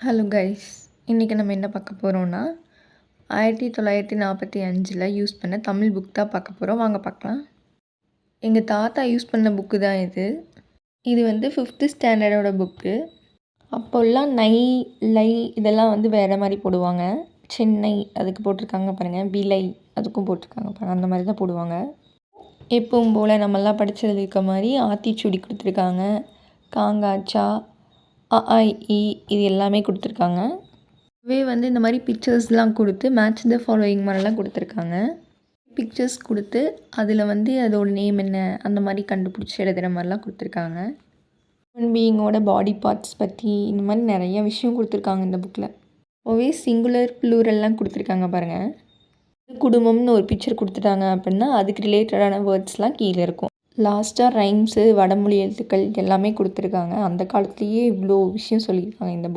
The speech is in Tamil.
ஹலோ கைஸ் இன்றைக்கி நம்ம என்ன பார்க்க போகிறோன்னா ஆயிரத்தி தொள்ளாயிரத்தி நாற்பத்தி அஞ்சில் யூஸ் பண்ண தமிழ் புக் தான் பார்க்க போகிறோம் வாங்க பார்க்கலாம். எங்கள் தாத்தா யூஸ் பண்ண புக்கு தான் இது. இது வந்து ஃபிஃப்த்து ஸ்டாண்டர்டோட புக்கு அப்போல்லாம் நை லை இதெல்லாம் வந்து வேறு மாதிரி போடுவாங்க. சென்னை அதுக்கு போட்டிருக்காங்க பாருங்கள் விலை அதுக்கும் போட்டிருக்காங்க பாருங்கள் அந்த மாதிரி தான் போடுவாங்க. எப்பவும் போல் நம்மெல்லாம் படித்ததுல இருக்க மாதிரி ஆத்திச்சூடி கொடுத்துருக்காங்க. காங்காச்சா அ ஆ இ இது எல்லாமே கொடுத்துருக்காங்க. வே வந்து இந்த மாதிரி பிக்சர்ஸ்லாம் கொடுத்து மேட்ச் த ஃபாலோயிங் மாதிரிலாம் கொடுத்துருக்காங்க. பிக்சர்ஸ் கொடுத்து அதில் வந்து அதோட நேம் என்ன அந்த மாதிரி கண்டுபிடிச்சி எழுதுகிற மாதிரிலாம் கொடுத்துருக்காங்க. ஹியூமன் பீயிங்கோட பாடி பார்ட்ஸ் பற்றி இந்த மாதிரி நிறைய விஷயம் கொடுத்துருக்காங்க இந்த புக்கில் ஒவே சிங்குலர் ப்ளூரல்லாம் கொடுத்துருக்காங்க பாருங்கள் குடும்பம்னு ஒரு பிக்சர் கொடுத்துட்டாங்க அப்படின்னா அதுக்கு ரிலேட்டடான வேர்ட்ஸ்லாம் கீழே இருக்கும். லாஸ்ட்டாக ரைம்ஸு வடமொழி எழுத்துக்கள் எல்லாமே கொடுத்துருக்காங்க. அந்த காலத்துலேயே இவ்வளோ விஷயம் சொல்லியிருக்காங்க இந்த புக்